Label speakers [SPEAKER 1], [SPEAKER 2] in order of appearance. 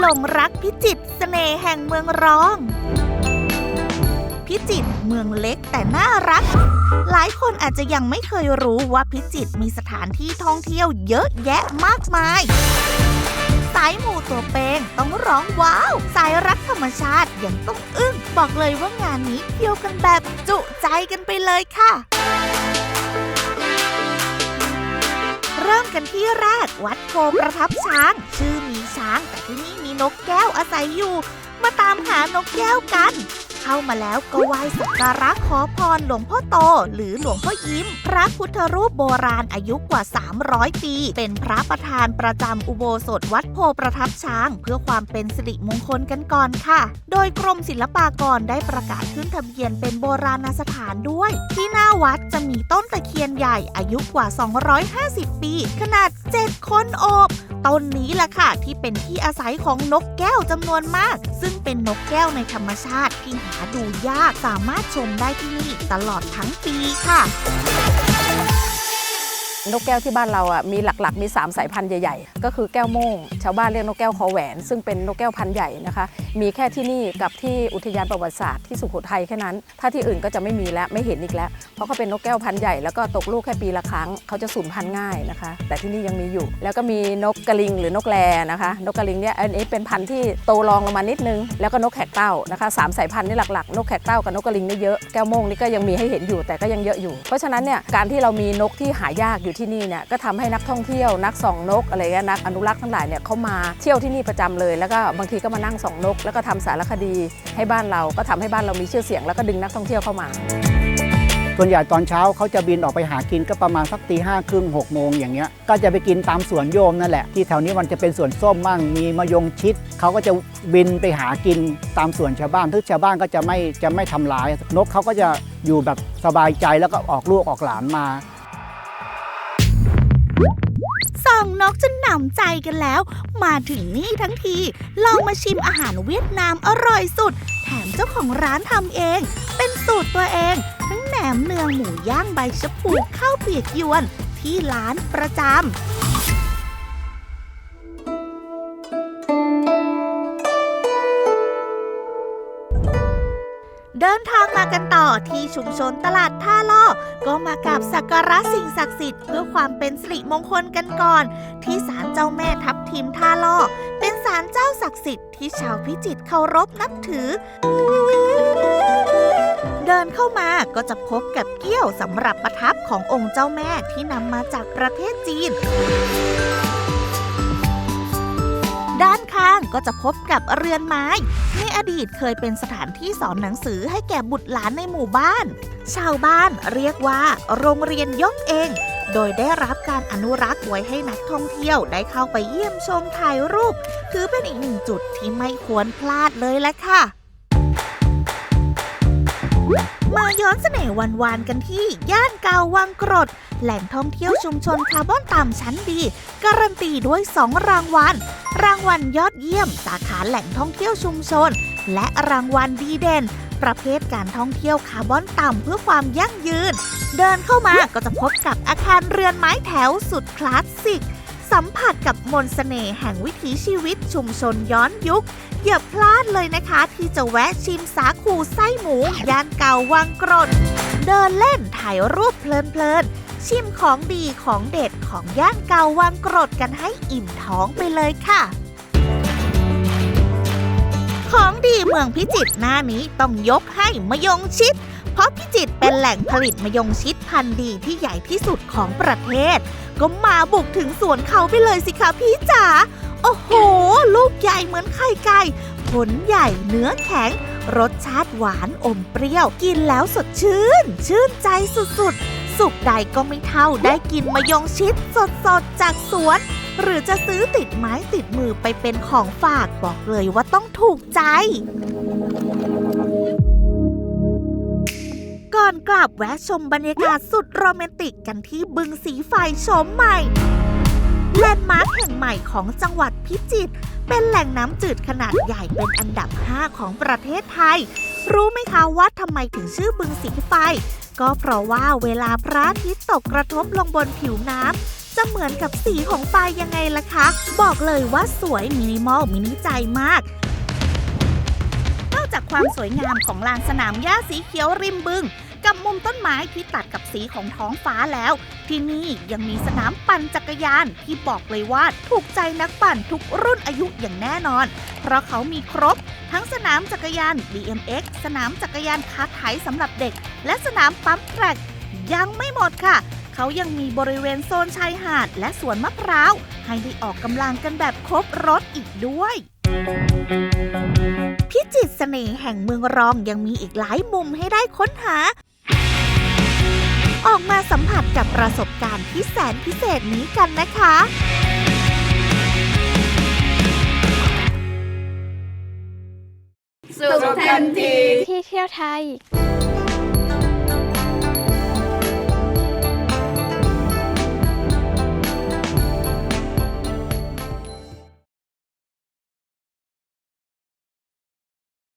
[SPEAKER 1] หลงรักพิจิตรเสน่ห์แห่งเมืองรอง พิจิตรเมืองเล็กแต่น่ารัก หลายคนอาจจะยังไม่เคยรู้ว่าพิจิตรมีสถานที่ท่องเที่ยวเยอะแยะมากมาย สายหมู่ตัวเป้งต้องร้องว้าว สายรักธรรมชาติยังต้องอึ้ง บอกเลยว่างานนี้เที่ยวกันแบบจุใจกันไปเลยค่ะเริ่มกันที่แรกวัดโพประทับช้าง ชื่อ ช้าง แต่ที่นี่มีนกแก้วอาศัยอยู่ มาตามหานกแก้วกัน เข้ามาแล้วก็ไหว้สักการะขอพรหลวงพ่อโต หรือหลวงพ่อยิ้ม พระพุทธรูปโบราณอายุกว่า 300 ปี เป็นพระประธานประจำอุโบสถวัดโพประทับช้าง เพื่อความเป็นสิริมงคลกันก่อนค่ะ โดยกรมศิลปากรได้ประกาศขึ้นทะเบียนเป็นโบราณสถานด้วย ที่หน้าวัดจะมีต้นตะเคียนใหญ่อายุกว่า 250 ปี ขนาด 7 คนโอบต้นนี้แหละค่ะ ที่เป็นที่อาศัยของนกแก้วจำนวนมาก ซึ่งเป็นนกแก้วในธรรมชาติที่หาดูยากสามารถชมได้ที่นี่ตลอดทั้งปีค่ะ
[SPEAKER 2] นกแก้วที่บ้านเราอะมีหลักๆ มี 3 สายพันธุ์ใหญ่ๆ ก็คือแก้วโม่งชาวบ้านเรียกนกแก้วคอแหวน ซึ่งเป็นนกแก้วพันธุ์ใหญ่นะคะ มีแค่ที่นี่กับที่อุทยานประวัติศาสตร์ที่สุโขทัยแค่นั้น ถ้าที่อื่นก็จะไม่มีแล้วไม่เห็นอีกแล้ว เพราะเขาเป็นนกแก้วพันธุ์ใหญ่แล้วก็ตกลูกแค่ปีละครั้งเขาจะสูญพันธุ์ง่ายนะคะ แต่ที่นี่ยังมีอยู่ แล้วก็มีนกกระลิงหรือนกแรนะคะ นกกระลิงเนี่ยอันนี้เป็นพันธุ์ที่โตรองลงมานิดนึง แล้วก็นกแขกเต้านะคะสามสายพันธุ์นี่หลักๆ นกแขกเต้ากับนกกระลิงนี่เยอะแก้วโม่งนี่ก็ยังมีให้เห็นอยู่แต่ก็ยังเยอะอยู่ เพราะฉะนั้นเนี่ยการที่เรามีนกที่หายากอยู่ที่นี่เนี่ยก็ทำให้นักท่องเที่ยวนักส่องนกอะไรเงี้ยนักอนุรักษ์ทั้งหลายเนี่ยเขามาเที่ยวที่นี่ประจำเลย แล้วก็บางทีก็มานั่งส่องนก แล้วก็ทำสารคดีให้บ้านเราก็ทำให้บ้านเรามีชื่อเสียง แล้วก็ดึงนักท่องเที่ยวเข้ามา
[SPEAKER 3] ส่วนใหญ่ตอนเช้าเขาจะบินออกไปหากินก็ประมาณสักตีห้าครึ่งหกโมงอย่างเงี้ยก็จะไปกินตามสวนโยมนั่นแหละที่แถวนี้มันจะเป็นสวนส้มมั่งมีมะยงชิดเขาก็จะบินไปหากินตามสวนชาวบ้านทุกชาวบ้านก็จะไม่จะไม่ทำร้ายนกเขาก็จะอยู่แบบสบายใจแล้วก็ออกลูกออกหลานมา
[SPEAKER 1] ส่องนกจนหนำใจกันแล้ว มาถึงนี่ทั้งที ลองมาชิมอาหารเวียดนามอร่อยสุด แถมเจ้าของร้านทำเอง เป็นสูตรตัวเอง ทั้งแหนมเนืองหมูย่างใบชะพูข้าวเปียกยวน ที่ร้านประจำเดินทางมากันต่อที่ชุมชนตลาดท่าล่อ มากับสักการะสิ่งศักดิ์สิทธิ์เพื่อความเป็นสิริมงคลกันก่อน ที่ศาลเจ้าแม่ทับทิมท่าล่อเป็นศาลเจ้าศักดิ์สิทธิ์ที่ชาวพิจิตรเคารพนับถือ เดินเข้ามาก็จะพบกับเกี้ยวสำหรับประทับขององค์เจ้าแม่ที่นำมาจากประเทศจีน ก็จะพบกับเรือนไม้ ในอดีตเคยเป็นสถานที่สอนหนังสือให้แก่บุตรหลานในหมู่บ้าน ชาวบ้านเรียกว่า โรงเรียนยกเอง โดยได้รับการอนุรักษ์ไว้ให้นักท่องเที่ยวได้เข้าไปเยี่ยมชมถ่ายรูป ถือเป็นอีกหนึ่งจุดที่ไม่ควรพลาดเลยแหละค่ะ มาย้อนเสน่ห์วันๆกันที่ย่านเกาวังกรด แหล่งท่องเที่ยวชุมชนคาร์บอนต่ำชั้นดี การันตีด้วย 2 รางวัล รางวัลยอดเยี่ยม สาขาแหล่งท่องเที่ยวชุมชน และรางวัลดีเด่น ประเภทการท่องเที่ยวคาร์บอนต่ำเพื่อความยั่งยืน เดินเข้ามาก็จะพบกับอาคารเรือนไม้แถวสุดคลาสสิกสัมผัสกับมนต์เสน่ห์แห่งวิถีชีวิตชุมชนย้อนยุค อย่าพลาดเลยนะคะ ที่จะแวะชิมสาคูไส้หมูย่านเก่าวังกรดเดินเล่นถ่ายรูปเพลินๆ ชิมของดีของเด็ดของย่านเก่าวังกรดกันให้อิ่มท้องไปเลยค่ะ ของดีเมืองพิจิตรหน้านี้ต้องยกให้มะยงชิดเพราะพิจิตรเป็นแหล่งผลิตมะยงชิดพันธุ์ดีที่ใหญ่ที่สุดของประเทศ ก็มาบุกถึงสวนเขาไปเลยสิคะพี่จ๋า อ้โห ลูกใหญ่เหมือนไข่ไก่ ผลใหญ่เนื้อแข็ง รสชาติหวานอมเปรี้ยว กินแล้วสดชื่น ชื่นใจสุดๆ สุขใดก็ไม่เท่าได้กินมะยงชิดสดๆ จากสวน หรือจะซื้อติดไม้ติดมือไปเป็นของฝากบอกเลยว่าต้องถูกใจก่อนกลับแวะชมบรรยากาศสุดโรแมนติกกันที่บึงสีไฟโฉมใหม่ แลนด์มาร์คแห่งใหม่ของจังหวัดพิจิตรเป็นแหล่งน้ำจืดขนาดใหญ่เป็นอันดับ 5 ของประเทศไทย รู้ไหมคะว่าทำไมถึงชื่อบึงสีไฟ ก็เพราะว่าเวลาพระอาทิตย์ตกกระทบลงบนผิวน้ำจะเหมือนกับสีของไฟยังไงล่ะคะ บอกเลยว่าสวยมินิมอลมินิใจมากนอกจากความสวยงามของลานสนามหญ้าสีเขียวริมบึง กับมุมต้นไม้ที่ตัดกับสีของท้องฟ้าแล้ว ที่นี่ยังมีสนามปั่นจักรยานที่บอกเลยว่าถูกใจนักปั่นทุกรุ่นอายุอย่างแน่นอน เพราะเขามีครบ ทั้งสนามจักรยาน BMX สนามจักรยานคาร์ทไถสำหรับเด็ก และสนามปั๊มแทร็กยังไม่หมดค่ะเขายังมีบริเวณโซนชายหาดและสวนมะพร้าว ให้ได้ออกกำลังกันแบบครบรถอีกด้วย พิจิตรเสน่ห์แห่งเมืองรองยังมีอีกหลายมุมให้ได้ค้นหา ออกมาสัมผัสกับประสบการณ์ที่แสนพิเศษนี้กันนะคะ
[SPEAKER 4] ที่เที่ยวไทย